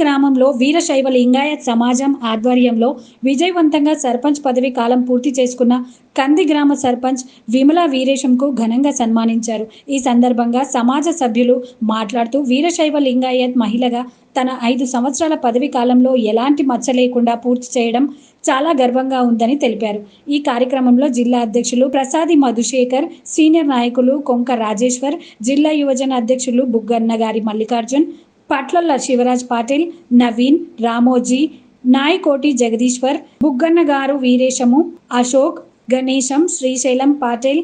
గ్రామంలో వీరశైవ లింగాయత్ సమాజం ఆధ్వర్యంలో విజయవంతంగా సర్పంచ్ పదవి కాలం పూర్తి చేసుకున్న కంది గ్రామ సర్పంచ్ విమలా వీరేశంకు ఘనంగా సన్మానించారు. ఈ సందర్భంగా సమాజ సభ్యులు మాట్లాడుతూ వీరశైవ లింగాయత్ మహిళగా తన ఐదు సంవత్సరాల పదవి కాలంలో ఎలాంటి మచ్చ లేకుండా పూర్తి చేయడం చాలా గర్వంగా ఉందని తెలిపారు. ఈ కార్యక్రమంలో జిల్లా అధ్యక్షులు ప్రసాది మధుశేఖర్ సీనియర్ నాయకులు కొంక రాజేశ్వర్ జిల్లా యువజన అధ్యక్షులు బుగ్గన్న గారి మల్లికార్జున్ పట్లొల్ల శివరాజ్ పాటిల్ నవీన్ రామోజీ నాయకోటి జగదీశ్వర్ బుగ్గన్న గారు వీరేశము అశోక్ గణేశం శ్రీశైలం పాటిల్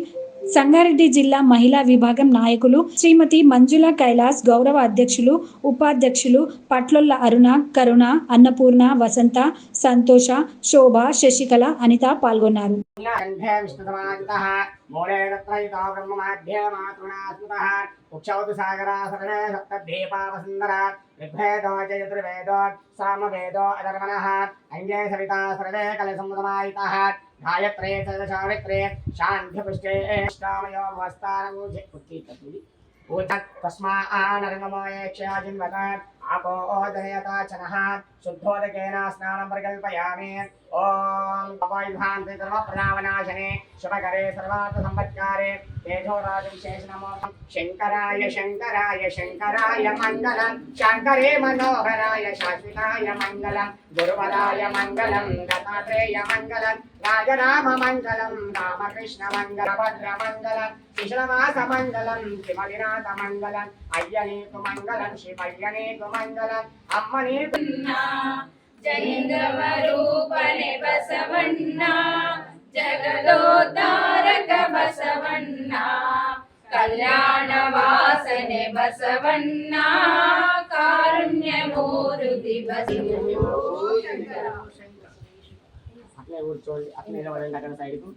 సంగారెడ్డి జిల్లా మహిళా విభాగం నాయకులు శ్రీమతి మంజుల కైలాస్ గౌరవ అధ్యక్షులు ఉపాధ్యక్షులు పట్లొల్ల అరుణ కరుణ అన్నపూర్ణ వసంత సంతోష శోభ శశికళ అనిత పాల్గొన్నారు. సామవేదో అధర్వణः సవితా సర్వే కలసముదమాయితः गायत्रे तदशावित्रे शान्ध्यपुष्टे श्रामयो वस्तानबुधे उत्कीर्तपुरि ऊतत् तस्मान्नरङ्गमोयेक्षयाजिन्वकात् आपो ओदयता चनः शुद्धोदकेन स्नानं प्रकल्पयामि। ॐ अपायुभान्ति सर्वप्रणामनाशने शुभकरे सर्वार्थसम्पत्कारे। तेजोराजविशेषनमो शङ्कराय शङ्कराय शङ्कराय मङ्गलं। शङ्करे मनोहराय शाश्वताय मङ्गलं। गुरुवराय मङ्गलं। दत्तात्रेय मङ्गलम् రాజరామమంగళం రామకృష్ణమంగళభద్రమంగళం శిశురమాసమంగళం శ్రీమలినాథమంగళం అయ్యనేకు మంగళం శ్రీమయ్యనేకు మంగళం అమ్మనే జయంగమరూపణి బసవన్న జగదోతారక బసవన్న కళ్యాణ వాసనే బసవన్నా కారుణ్యమూరు దివసి అట్లే కూర్చోండి అట్లే నిలబడండి అక్కడ సైడ్కు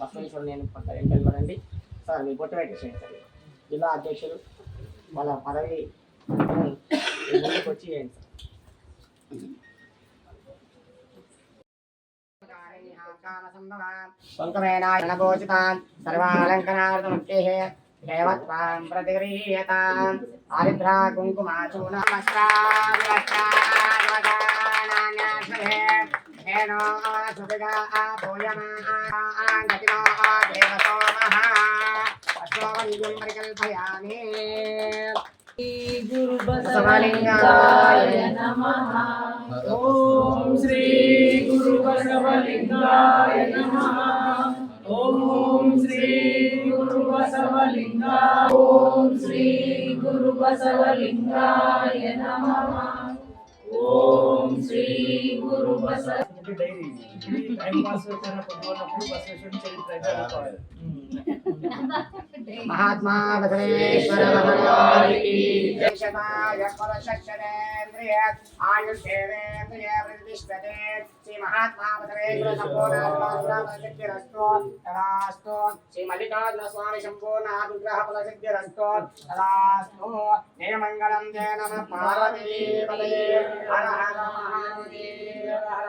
బస్సు చూడండి నేను పక్క నిలబడండి సార్ మీ బొట్టు పెట్టేసేయండి సార్. జిల్లా అధ్యక్షులు వాళ్ళ పదవి ముందుకు వచ్చి చేయండి సార్ స్వంతమేనాయనభోచితాన్ సర్వాలంకనార్థముక్తిః దేవత్వాం ప్రతిగృహ్యతాం. ఆరిద్రా కుంకుమాచూనమస్రావివస్రావివగానాన్యాశ్వరే హేనో సుభిగా భూయమాన్ గతినో దేవసోమః పరికల్పయామి ఓం శ్రీ గురు బసవలింగాయ నమః. ఓం శ్రీ గురు బసవలింగాయ ఓం శ్రీ గురు బసవలింగాయ ఓం శ్రీ గురు బస టైం పాస్ అవుతున్న పొద్దున్నప్పుడు బసవేశ్వరుని చరిత్ర అయితే అనుకోవాలి. మహాత్మా బసవేశ్వర భగవానికి జయశతాయ పరశక్షరేంద్రియ ఆయుష్యేంద్రియ ప్రతిష్టతే. శ్రీ మహాత్మా బసవేశ్వర తదాస్తు. శ్రీ మల్లికార్జున స్వామి తదాస్తు. జయ నమ పార్వతీ హర హర మహాదేవ హర.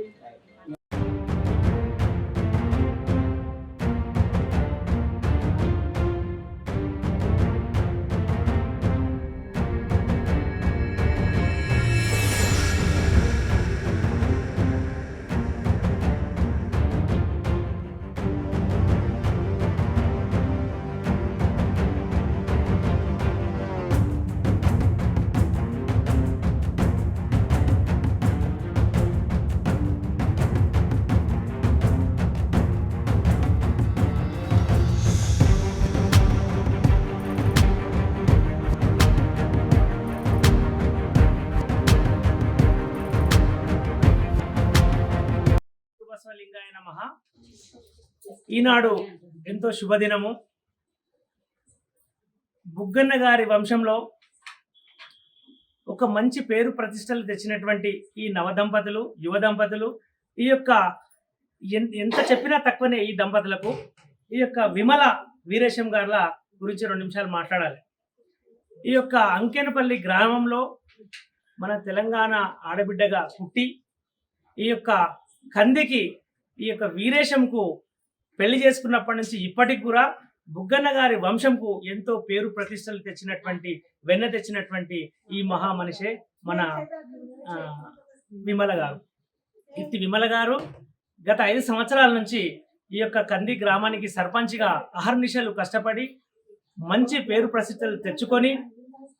లింగాయ నమ. ఈనాడు ఎంతో శుభదినము. బుగ్గన్న గారి వంశంలో ఒక మంచి పేరు ప్రతిష్టలు తెచ్చినటువంటి ఈ నవ దంపతులు యువ దంపతులు ఈ యొక్క ఎంత చెప్పినా తక్కువనే ఈ దంపతులకు. ఈ యొక్క విమల వీరేశం గారుల గురించి రెండు నిమిషాలు మాట్లాడాలి. ఈ యొక్క అంకెనపల్లి గ్రామంలో మన తెలంగాణ ఆడబిడ్డగా పుట్టి ఈ యొక్క కందికి ఈ యొక్క వీరేశంకు పెళ్ళి చేసుకున్నప్పటి నుంచి ఇప్పటికి కూడా బుగ్గన్న గారి వంశంకు ఎంతో పేరు ప్రతిష్టలు తెచ్చినటువంటి వెన్న తెచ్చినటువంటి ఈ మహామనిషే మన విమల గారు. ఇట్టి విమల గారు గత ఐదు సంవత్సరాల నుంచి ఈ యొక్క కంది గ్రామానికి సర్పంచ్గా అహర్నిశలు కష్టపడి మంచి పేరు ప్రసిద్ధులు తెచ్చుకొని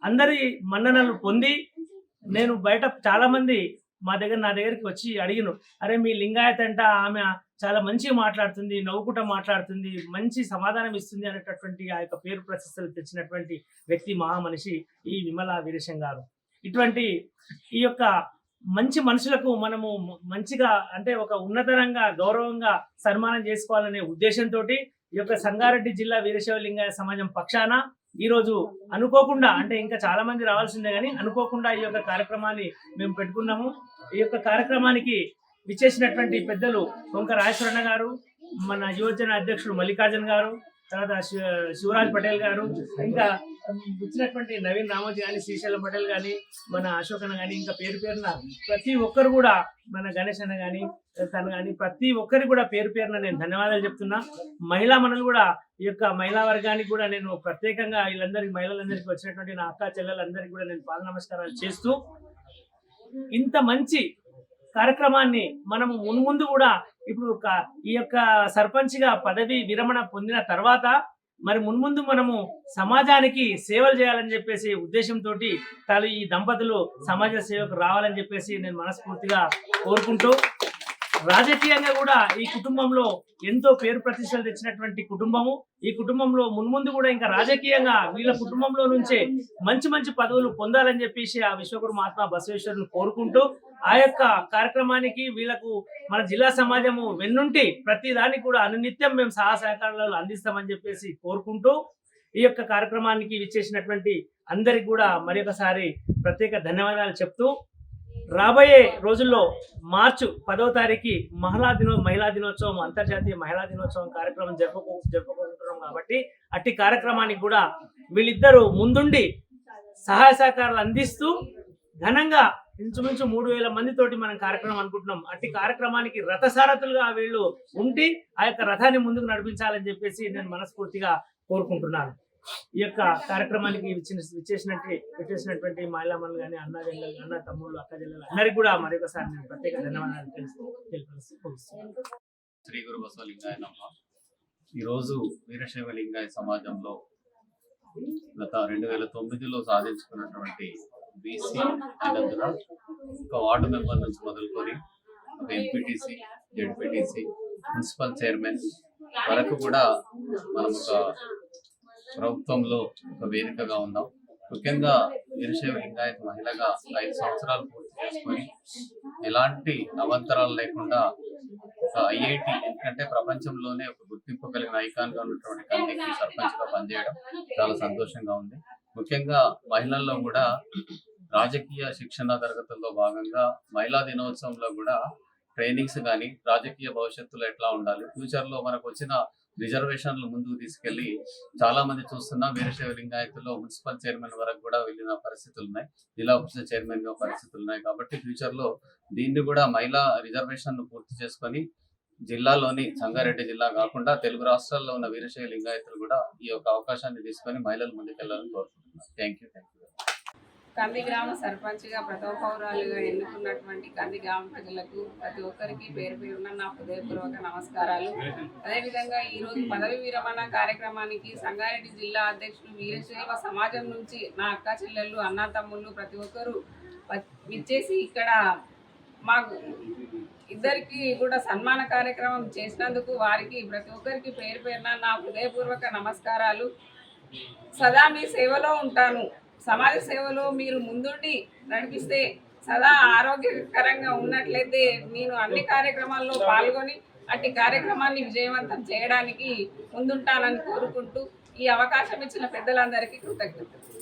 అందరి మన్ననలు పొంది నేను బయట చాలామంది మా దగ్గర నా దగ్గరికి వచ్చి అడిగిన అరే మీ లింగాయత్ అంట ఆమె చాలా మంచిగా మాట్లాడుతుంది నవ్వుకుంటా మాట్లాడుతుంది మంచి సమాధానం ఇస్తుంది అనేటటువంటి ఆ యొక్క పేరు ప్రశస్తలు తెచ్చినటువంటి వ్యక్తి మహామనిషి ఈ విమల వీరేశం గారు. ఇటువంటి ఈ యొక్క మంచి మనుషులకు మనము మంచిగా అంటే ఒక ఉన్నతరంగా గౌరవంగా సన్మానం చేసుకోవాలనే ఉద్దేశంతో ఈ యొక్క సంగారెడ్డి జిల్లా వీరశైవ లింగాయ సమాజం పక్షాన ఈ రోజు అనుకోకుండా అంటే ఇంకా చాలా మంది రావాల్సిందే కానీ అనుకోకుండా ఈ యొక్క కార్యక్రమాన్ని మేము పెట్టుకున్నాము. ఈ యొక్క కార్యక్రమానికి విచ్చేసినటువంటి పెద్దలు కొంక రాజేశ్వరన్న గారు మన యువజన అధ్యక్షుడు మల్లికార్జున్ గారు తర్వాత శివరాజ్ పటేల్ గారు ఇంకా వచ్చినటువంటి నవీన్ రామోజీ కానీ శ్రీశైలం పటేల్ కానీ మన అశోక్ అన్న కానీ ఇంకా పేరు పేరున ప్రతి ఒక్కరు కూడా మన గణేష్ అన్న కానీ తను కానీ ప్రతి ఒక్కరికి కూడా పేరు పేరున నేను ధన్యవాదాలు చెప్తున్నా. మహిళా మనలు కూడా ఈ యొక్క మహిళా వర్గానికి కూడా నేను ప్రత్యేకంగా వీళ్ళందరికీ మహిళలందరికీ వచ్చినటువంటి నా అక్క చెల్లెలందరికీ కూడా నేను పాద నమస్కారాలు చేస్తూ ఇంత మంచి కార్యక్రమాన్ని మనము మున్ముందు కూడా ఇప్పుడు ఈ యొక్క సర్పంచ్గా పదవి విరమణ పొందిన తర్వాత మరి మున్ముందు మనము సమాజానికి సేవలు చేయాలని చెప్పేసి ఉద్దేశంతో తాను ఈ దంపతులు సమాజ సేవకు రావాలని చెప్పేసి నేను మనస్ఫూర్తిగా కోరుకుంటూ రాజకీయంగా కూడా ఈ కుటుంబంలో ఎంతో పేరు ప్రతిష్టలు తెచ్చినటువంటి కుటుంబము. ఈ కుటుంబంలో మున్ముందు కూడా ఇంకా రాజకీయంగా వీళ్ళ కుటుంబంలో నుంచే మంచి మంచి పదవులు పొందాలని చెప్పేసి ఆ విశ్వగురు మహాత్మా బసవేశ్వరుని కోరుకుంటూ ఆ యొక్క కార్యక్రమానికి వీళ్ళకు మన జిల్లా సమాజము వెన్నుంటి ప్రతి దానికి కూడా అనునిత్యం మేము సహా సహకారాలు అందిస్తామని చెప్పేసి కోరుకుంటూ ఈ యొక్క కార్యక్రమానికి విచ్చేసినటువంటి అందరికి కూడా మరి ప్రత్యేక ధన్యవాదాలు చెప్తూ రాబోయే రోజుల్లో మార్చి పదవ తారీఖు మహిళా దినో మహిళా దినోత్సవం అంతర్జాతీయ మహిళా దినోత్సవం కార్యక్రమం జరుపుకో జరుపుకుంటున్నాం కాబట్టి అట్టి కార్యక్రమానికి కూడా వీళ్ళిద్దరూ ముందుండి సహాయ సహకారాలు అందిస్తూ ఘనంగా ఇంచుమించు మూడు వేల మందితోటి మనం కార్యక్రమం అనుకుంటున్నాం. అట్టి కార్యక్రమానికి రథసారథులుగా వీళ్ళు ఉండి ఆ యొక్క రథాన్ని ముందుకు నడిపించాలని చెప్పేసి నేను మనస్ఫూర్తిగా కోరుకుంటున్నాను. ఈ యొక్క కార్యక్రమానికి విచ్చేసినట్టు విచ్చేసినటువంటి మహిళామణులు కానీ అన్న చెల్లెలు అన్న తమ్ముళ్ళు అక్క చెల్లెలు అందరికీ కూడా మరొకసారి నేను ప్రత్యేక ధన్యవాదాలు తెలుస్తూ శ్రీ గురు బసవలింగాయ నమ ఈరోజు వీరశైవ లింగాయ సమాజంలో గత రెండు వేల తొమ్మిదిలో సాధించుకున్నటువంటి బీసీ అయినందున ఒక వార్డు మెంబర్ నుంచి మొదలుకొని ఒక ఎంపీటీసీ జెడ్పీటీసీ మున్సిపల్ చైర్మన్ వరకు కూడా మనం ఒక ప్రభుత్వంలో ఒక వేదికగా ఉన్నాం. ముఖ్యంగా వీరశైవ లింగాయత్ మహిళగా ఐదు సంవత్సరాలు పూర్తి చేసుకొని ఎలాంటి అవంతరాలు లేకుండా ఒక ఐఐటి ఎందుకంటే ప్రపంచంలోనే ఒక గుర్తింపు కలిగిన ఐకాన్గా ఉన్నటువంటి కంపెనీకి సర్పంచ్గా పనిచేయడం చాలా సంతోషంగా ఉంది. ముఖ్యంగా మహిళల్లో కూడా రాజకీయ శిక్షణ తరగతుల్లో భాగంగా మహిళా దినోత్సవంలో కూడా ట్రైనింగ్స్ కానీ రాజకీయ భవిష్యత్తులో ఎట్లా ఉండాలి ఫ్యూచర్లో మనకు వచ్చిన రిజర్వేషన్లు ముందుకు తీసుకెళ్ళి చాలా మంది చూస్తున్నా వీరశైవ లింగాయతుల్లో మున్సిపల్ చైర్మన్ వరకు కూడా వెళ్ళిన పరిస్థితులు ఉన్నాయి. జిల్లా పరిషత్ చైర్మన్గా పరిస్థితులు ఉన్నాయి కాబట్టి ఫ్యూచర్లో దీన్ని కూడా మహిళా రిజర్వేషన్ పూర్తి చేసుకొని జిల్లాలోని సంగారెడ్డి జిల్లా కాకుండా తెలుగు రాష్ట్రాల్లో ఉన్న వీరశైవ లింగాయతులు కూడా ఈ యొక్క అవకాశాన్ని తీసుకొని మహిళలు ముందుకెళ్ళాలని కోరుకుంటున్నాను. థ్యాంక్ యూ థ్యాంక్ యూ కంది గ్రామ సర్పంచ్గా ప్రథమ పౌరాలుగా ఎన్నుకున్నటువంటి కంది గ్రామ ప్రజలకు ప్రతి ఒక్కరికి పేరు పేరున నా హృదయపూర్వక నమస్కారాలు. అదేవిధంగా ఈరోజు పదవి విరమణ కార్యక్రమానికి సంగారెడ్డి జిల్లా అధ్యక్షులు వీరశైవ సమాజం నుంచి నా అక్క చెల్లెళ్ళు అన్న తమ్ముళ్ళు ప్రతి ఒక్కరూ విచ్చేసి ఇక్కడ మాకు ఇద్దరికి కూడా సన్మాన కార్యక్రమం చేసినందుకు వారికి ప్రతి ఒక్కరికి పేరు పేరున నా హృదయపూర్వక నమస్కారాలు. సదా మీ సేవలో ఉంటాను. సమాజ సేవలో మీరు ముందుండి నడిపిస్తే సదా ఆరోగ్యకరంగా ఉన్నట్లయితే నేను అన్ని కార్యక్రమాల్లో పాల్గొని అట్టి కార్యక్రమాన్ని విజయవంతం చేయడానికి ముందుంటానని కోరుకుంటూ ఈ అవకాశం ఇచ్చిన పెద్దలందరికీ కృతజ్ఞతలు.